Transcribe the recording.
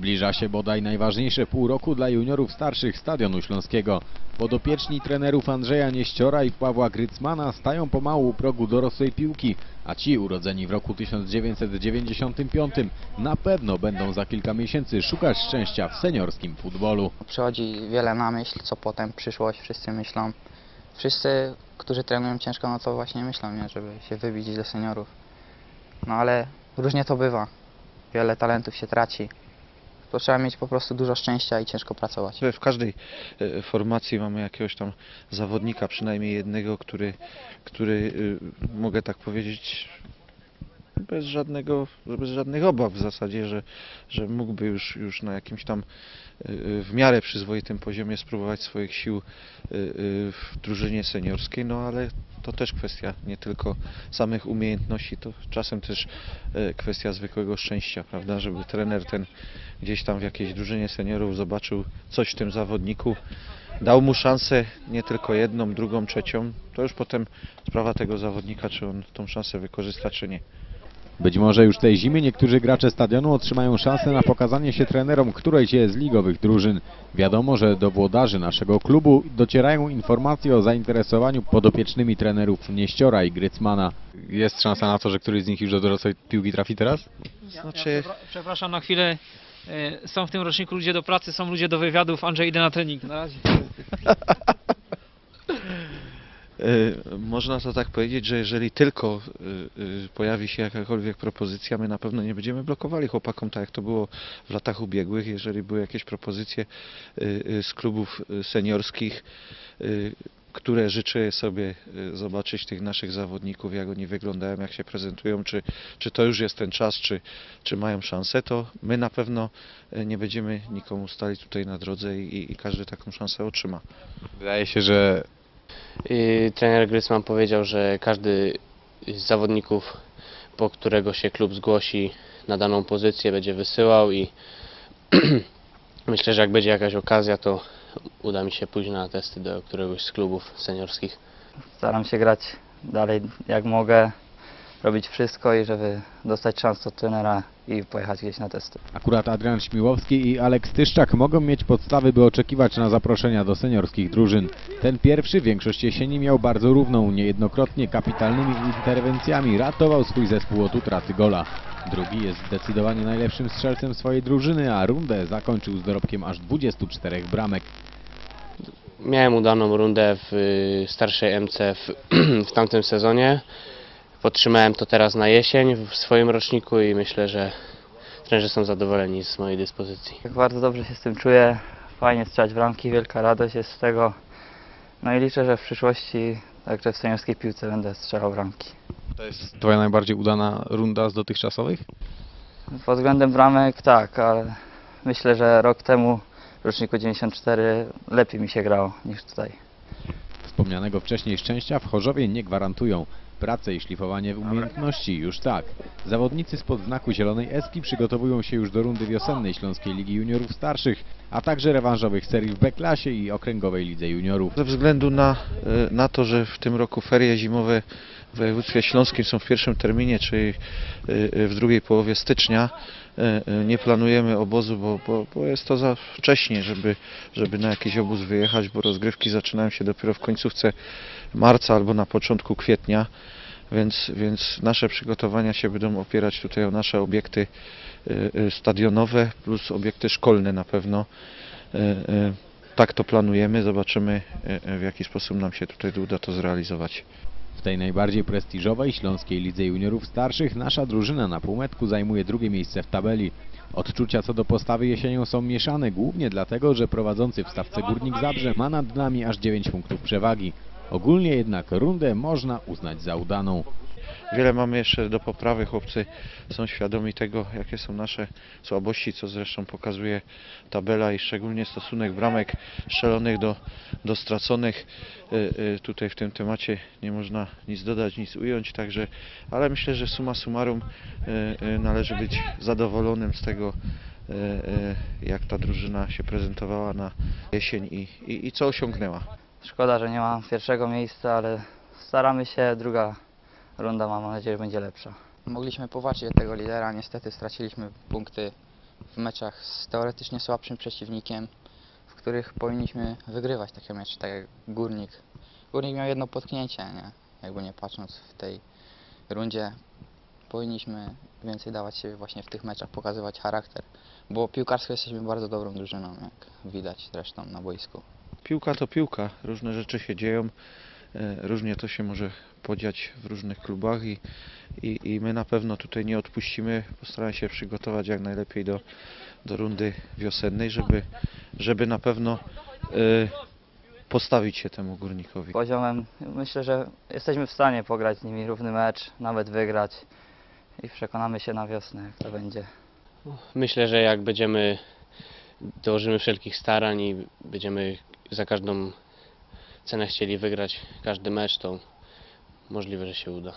Zbliża się bodaj najważniejsze pół roku dla juniorów starszych Stadionu Śląskiego. Podopieczni trenerów Andrzeja Nieściora i Pawła Grycmana stają pomału u progu dorosłej piłki, a ci urodzeni w roku 1995 na pewno będą za kilka miesięcy szukać szczęścia w seniorskim futbolu. Przychodzi wiele na myśl, co potem przyszłość, wszyscy myślą. Wszyscy, którzy trenują ciężko, no to właśnie myślą, nie, żeby się wybić do seniorów. No ale różnie to bywa. Wiele talentów się traci. To trzeba mieć po prostu dużo szczęścia i ciężko pracować. W każdej e, formacji mamy jakiegoś tam zawodnika, przynajmniej jednego, który, który e, mogę tak powiedzieć, bez żadnego, bez żadnych obaw w zasadzie, że, że mógłby już, już na jakimś tam e, e, w miarę przyzwoitym poziomie spróbować swoich sił e, w drużynie seniorskiej, no ale to też kwestia nie tylko samych umiejętności, to czasem też kwestia zwykłego szczęścia, prawda, żeby trener ten gdzieś tam w jakiejś drużynie seniorów zobaczył coś w tym zawodniku, dał mu szansę nie tylko jedną, drugą, trzecią, to już potem sprawa tego zawodnika, czy on tą szansę wykorzysta, czy nie. Być może już tej zimy niektórzy gracze stadionu otrzymają szansę na pokazanie się trenerom którejś z ligowych drużyn. Wiadomo, że do włodarzy naszego klubu docierają informacje o zainteresowaniu podopiecznymi trenerów Nieściora i Grycmana. Jest szansa na to, że któryś z nich już do dorosłej piłki trafi teraz? Znaczy, Ja przepra- przepraszam na chwilę. E, Są w tym roczniku ludzie do pracy, są ludzie do wywiadów. Andrzej idę na trening. Na razie. e, można to tak powiedzieć, że jeżeli tylko e, e, pojawi się jakakolwiek propozycja, my na pewno nie będziemy blokowali chłopakom, tak jak to było w latach ubiegłych. Jeżeli były jakieś propozycje z klubów seniorskich, które życzę sobie zobaczyć tych naszych zawodników, jak oni wyglądają, jak się prezentują, czy, czy to już jest ten czas, czy, czy mają szansę, to my na pewno nie będziemy nikomu stali tutaj na drodze i, i każdy taką szansę otrzyma. Wydaje się, że Trener Grysman powiedział, że każdy z zawodników, po którego się klub zgłosi na daną pozycję, będzie wysyłał i myślę, że jak będzie jakaś okazja, to uda mi się pójść na testy do któregoś z klubów seniorskich. Staram się grać dalej jak mogę, robić wszystko i żeby dostać szansę od trenera i pojechać gdzieś na testy. Akurat Adrian Śmiłowski i Aleks Tyszczak mogą mieć podstawy, by oczekiwać na zaproszenia do seniorskich drużyn. Ten pierwszy większość jesieni miał bardzo równą, niejednokrotnie kapitalnymi interwencjami ratował swój zespół od utraty gola. Drugi jest zdecydowanie najlepszym strzelcem swojej drużyny, a rundę zakończył z dorobkiem aż 24 bramek. Miałem udaną rundę w y, starszej MC w, w tamtym sezonie. Podtrzymałem to teraz na jesień w swoim roczniku i myślę, że trenerzy są zadowoleni z mojej dyspozycji. Bardzo dobrze się z tym czuję, fajnie strzelać bramki, wielka radość jest z tego. No i liczę, że w przyszłości także w seniorskiej piłce będę strzelał bramki. To jest Twoja najbardziej udana runda z dotychczasowych? Pod względem bramek tak, ale myślę, że rok temu w roczniku 94 lepiej mi się grało niż tutaj. Wspomnianego wcześniej szczęścia w Chorzowie nie gwarantują. Pracę i szlifowanie umiejętności już tak. Zawodnicy spod znaku Zielonej Eski przygotowują się już do rundy wiosennej Śląskiej Ligi Juniorów Starszych, a także rewanżowych serii w B-klasie i Okręgowej Lidze Juniorów. Ze względu na, e, na to, że w tym roku ferie zimowe w województwie śląskim są w pierwszym terminie, czyli e, e, w drugiej połowie stycznia, nie planujemy obozu, bo, bo, bo jest to za wcześnie, żeby, żeby na jakiś obóz wyjechać, bo rozgrywki zaczynają się dopiero w końcówce marca albo na początku kwietnia. Więc, więc nasze przygotowania się będą opierać tutaj o nasze obiekty e, e, stadionowe plus obiekty szkolne na pewno. E, e, tak to planujemy, zobaczymy e, e, w jaki sposób nam się tutaj uda to zrealizować. W tej najbardziej prestiżowej Śląskiej Lidze Juniorów Starszych nasza drużyna na półmetku zajmuje drugie miejsce w tabeli. Odczucia co do postawy jesienią są mieszane, głównie dlatego, że prowadzący w stawce Górnik Zabrze ma nad nami aż 9 punktów przewagi. Ogólnie jednak rundę można uznać za udaną. Wiele mamy jeszcze do poprawy, chłopcy są świadomi tego, jakie są nasze słabości, co zresztą pokazuje tabela i szczególnie stosunek bramek strzelonych do, do straconych. E, e, Tutaj w tym temacie nie można nic dodać, nic ująć, także, ale myślę, że summa summarum e, należy być zadowolonym z tego, jak ta drużyna się prezentowała na jesień i, i, i co osiągnęła. Szkoda, że nie ma pierwszego miejsca, ale staramy się, druga runda mam nadzieję, że będzie lepsza. Mogliśmy powalczyć o tego lidera, niestety straciliśmy punkty w meczach z teoretycznie słabszym przeciwnikiem, w których powinniśmy wygrywać takie mecze, tak jak Górnik. Górnik miał jedno potknięcie, nie? Jakby nie patrząc w tej rundzie, powinniśmy więcej dawać siebie właśnie w tych meczach, pokazywać charakter, bo piłkarsko jesteśmy bardzo dobrą drużyną, jak widać zresztą na boisku. Piłka to piłka, różne rzeczy się dzieją, różnie to się może podziać w różnych klubach i, i, i my na pewno tutaj nie odpuścimy, postaramy się przygotować jak najlepiej do, do rundy wiosennej, żeby, żeby na pewno e, postawić się temu górnikowi. poziomem myślę, że jesteśmy w stanie pograć z nimi równy mecz, nawet wygrać i przekonamy się na wiosnę, jak to będzie. Myślę, że jak będziemy, dołożymy wszelkich starań i będziemy za każdą cenę chcieli wygrać każdy mecz, to możliwe, że się uda.